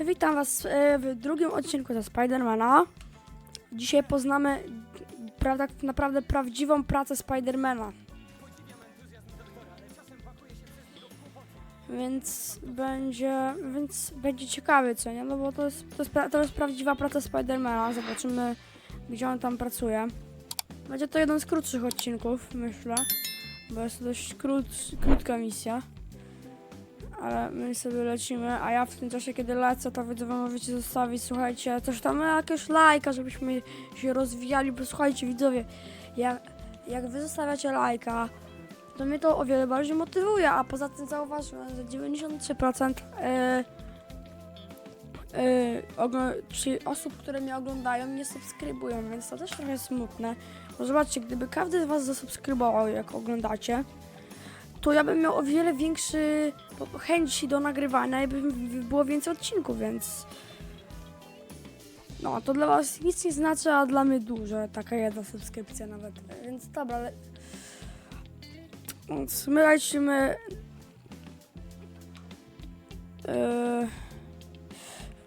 Witam Was e, w drugim odcinku ze Spidermana. Dzisiaj poznamy pra, tak naprawdę prawdziwą pracę Spidermana. Więc będzie, więc będzie ciekawie, co nie? No bo to jest, to jest, to jest prawdziwa praca Spidermana. Zobaczymy, gdzie on tam pracuje. Będzie to jeden z krótszych odcinków, myślę. Bo jest to dość krót, krótka misja. Ale my sobie lecimy, a ja w tym czasie, kiedy lecę, to widzowie możecie zostawić, słuchajcie, coś tam, no, jakiegoś lajka, żebyśmy się rozwijali, bo słuchajcie widzowie, jak, jak wy zostawiacie lajka, to mnie to o wiele bardziej motywuje, a poza tym zauważyłem, że 93% yy, yy, osób, które mnie oglądają, nie subskrybują, więc to też trochę smutne. Bo zobaczcie, gdyby każdy z was zasubskrybował, jak oglądacie, to ja bym miał o wiele większy chęci do nagrywania i by było więcej odcinków, więc no, to dla was nic nie znaczy, a dla mnie dużo, taka jedna subskrypcja nawet, więc dobra, ale więc my lecimy. Yy,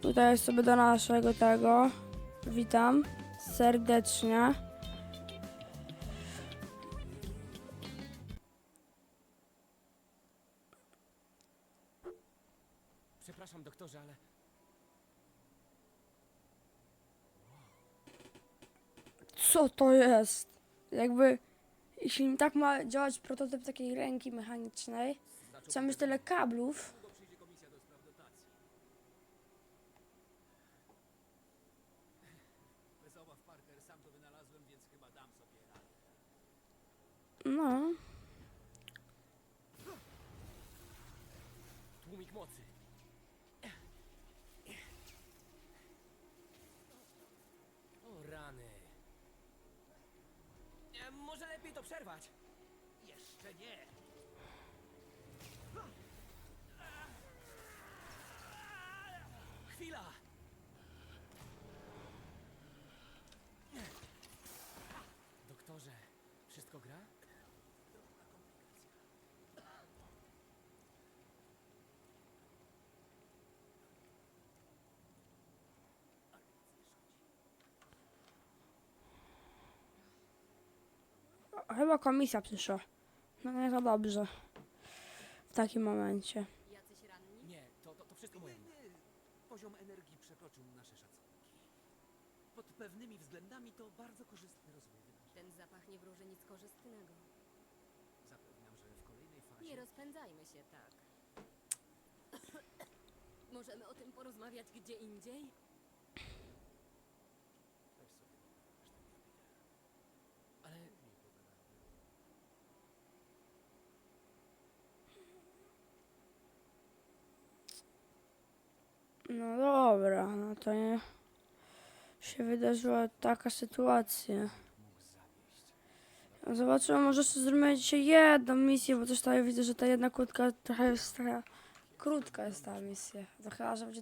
tutaj sobie do naszego tego witam serdecznie Przepraszam, doktorze, ale Co to jest? Jakby, jeśli tak ma działać prototyp takiej ręki mechanicznej, trzeba mieć tyle kablów. bez obaw, Parker, sam to wynalazłem, więc chyba dam sobie radę. No, Tłumik mocy. O rany. E, może lepiej to przerwać. Jeszcze nie. Chwila. Doktorze, wszystko gra? Chyba komisja przyszła. No nie za dobrze. W takim momencie. Jacyś ranni? Nie, to, to, to wszystko wina. Poziom energii przekroczył nasze szacunki. Pod pewnymi względami to bardzo korzystny rozwój wydarzeń. Ten zapach nie wróży nic korzystnego. Zapewniam, że w kolejnej fazie... Nie rozpędzajmy się tak. Możemy o tym porozmawiać gdzie indziej? Weź sobie wyobraź takie chwile. Ale Nie pogadamy. No dobra, no to nie się wydarzyła taka sytuacja. Zawieść. Zobaczymy, może jeszcze zrobimy dzisiaj jedną misję, bo też tutaj widzę, że ta jedna krótka trochę jest taka krótka jest ta misja. To chyba, że będzie...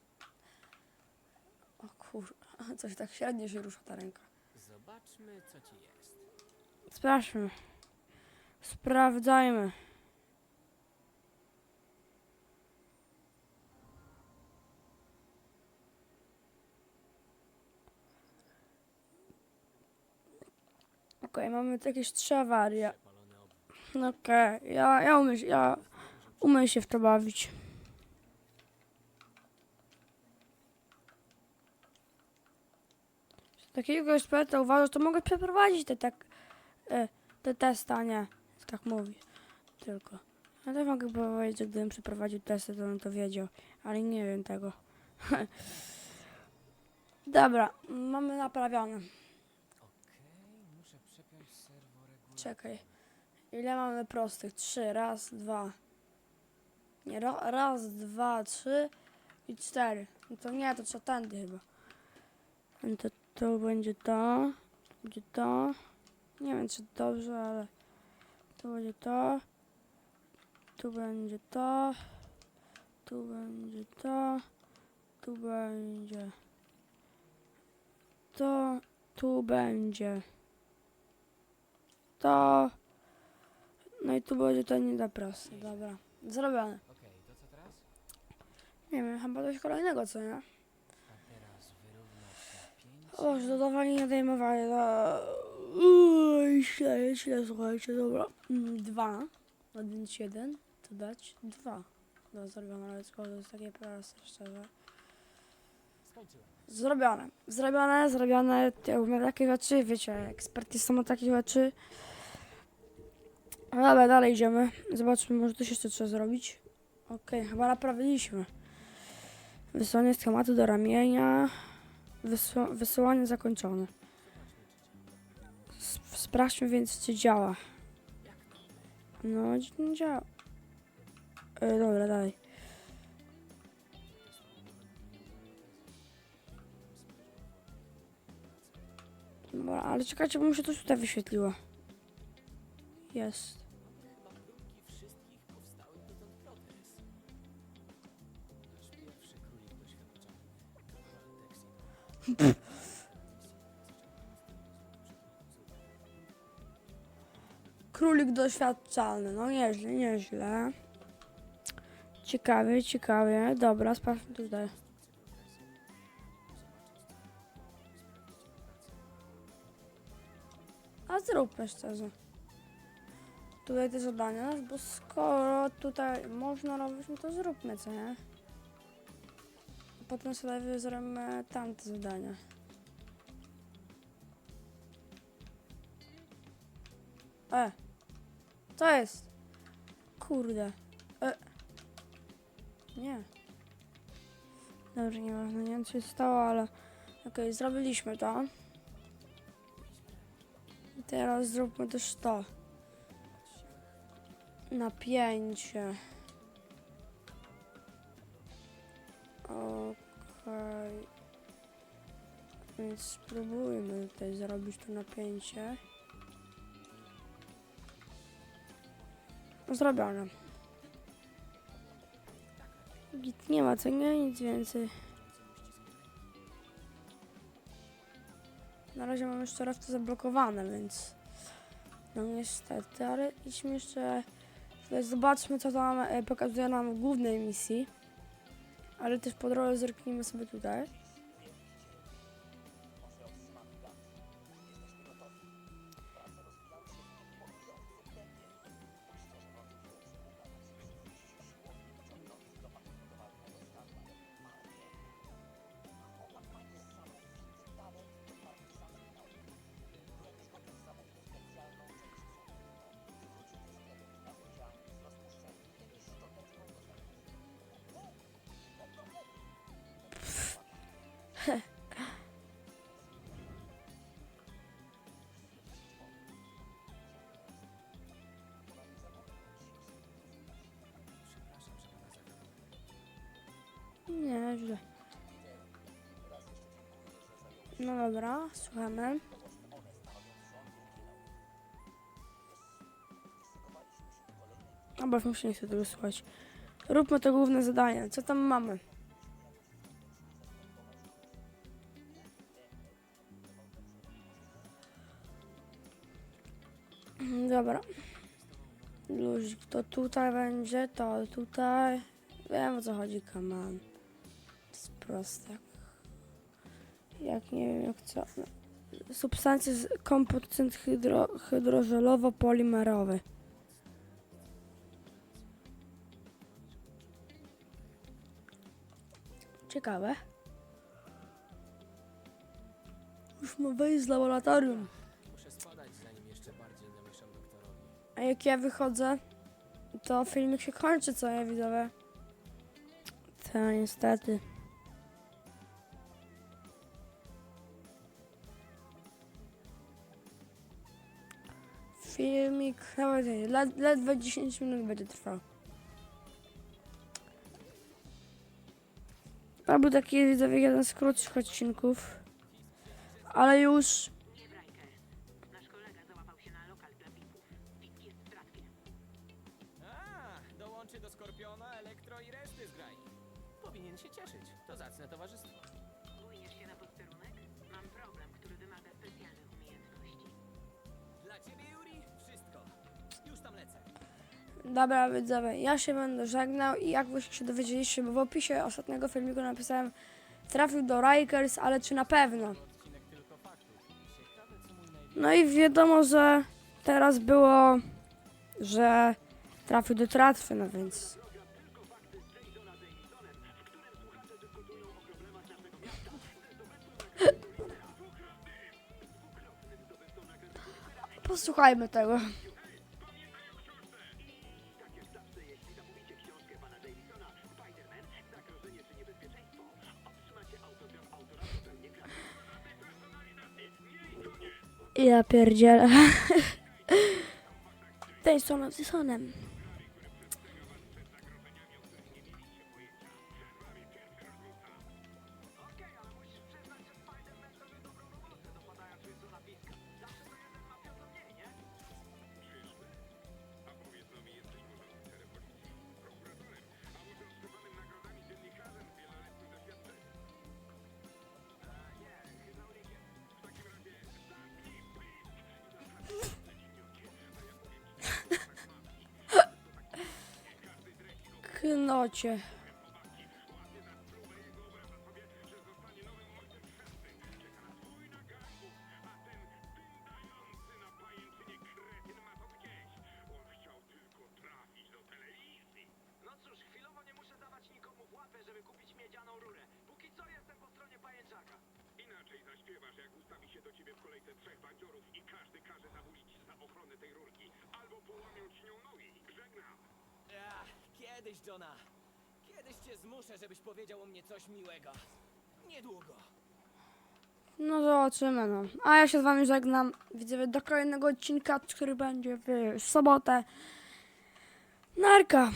O kur... coś tak średnio się rusza ta ręka. zobaczmy, co ci jest. Sprawdźmy. Sprawdzajmy. Okej, mamy tu jakieś trzy awarie. Okej, ja, ja, umiem, ja umiem się w to bawić. Takiego eksperta uważasz, to mogę przeprowadzić te, tak, e, te testy, a nie tak mówi tylko. Ja też mogę powiedzieć, że gdybym przeprowadził testy, to bym to wiedział, ale nie wiem tego. Dobra, mamy naprawione. Okej, muszę przepiąć serworegulator. Czekaj. Ile mamy prostych? Trzy. Raz, dwa. Nie, ro, raz, dwa, trzy i cztery. No to nie, to trzeba tędy chyba. No To, to będzie to. Będzie to. Nie wiem, czy dobrze, ale tu będzie to. Tu będzie to. Tu będzie to. Tu będzie to. Tu będzie to. No i tu będzie to nie da proste, dobra. Zrobione. Okej, to co teraz? Nie wiem, chyba coś kolejnego, co nie? A teraz wyrównać na 5. O, że dodawanie i odejmowanie, no... Uuu, źle, źle, słuchajcie, dobra. Mm, Dwa, odjąć jeden, to dać dwa. Do zrobione, ale to jest takie proste, szczerze. Zrobione, zrobione, zrobione, ja umiem takie rzeczy, wiecie, eksperci są od takich rzeczy. No dobra, dalej idziemy, zobaczmy, może coś jeszcze trzeba zrobić. Okej, chyba naprawiliśmy. Wysłanie schematu do ramienia, wysła wysyłanie zakończone. Sprawdźmy więc, czy działa. No, nie działa. E, dobra, dalej. Ale czekajcie, bo mi się coś tutaj wyświetliło. Jest. Królik doświadczalny, no nieźle, nieźle. Ciekawie, ciekawie. Dobra, sprawdźmy tutaj. A zróbmy szczerze. Tutaj te zadania, bo skoro tutaj można robić, no to zróbmy, co nie? Potem sobie zrobimy tamte zadania. E. Co jest? Kurde. E. Nie. Dobrze, nieważne, nie wiem co się stało, ale okej, zrobiliśmy to. Teraz zróbmy też to. Napięcie. Okej. Więc spróbujmy tutaj zrobić to napięcie. Zrobione. Git nie ma co nie, nic więcej. Na razie mam jeszcze raz to zablokowane, więc no niestety, ale idźmy jeszcze tutaj zobaczmy co tam e, pokazuje nam w głównej misji. Ale też po drodze zerknijmy sobie tutaj. Nie, źle. No dobra, słuchamy. Mi się nie chce tego słuchać. Róbmy to główne zadanie. Co tam mamy? Dobra. Luzik, to tutaj będzie, to tutaj. Wiem o co chodzi, on. To jest proste. Jak nie wiem, jak co. Substancje z kompozyt hydro, hydrożelowo-polimerowy. Ciekawe. Już ma wejść z laboratorium. Jak ja wychodzę, to filmik się kończy, co ja widzowie. To niestety. Filmik, nawet led, ledwo 10 minut będzie trwał. To był taki widzowie jeden z krótszych odcinków. Ale już Powinien się cieszyć. To zacne towarzystwo. Się na posterunek? Mam problem, który wymaga specjalnych umiejętności. Dla ciebie, Yuri, wszystko. Już tam lecę. Dobra, widzowie, ja się będę żegnał i jak wyście się dowiedzieliście, bo w opisie ostatniego filmiku napisałem trafił do Rikers, ale czy na pewno? No i wiadomo, że teraz było, że trafił do tratwy, no więc... Posłuchajmy tego. Ja pierdzielę. Tej są z Sonem. Knocie. No kiedyś, Johna. Kiedyś cię zmuszę, żebyś powiedział o mnie coś miłego. Niedługo. No zobaczymy, no. A ja się z wami żegnam. Widzę do kolejnego odcinka, który będzie w sobotę. Narka.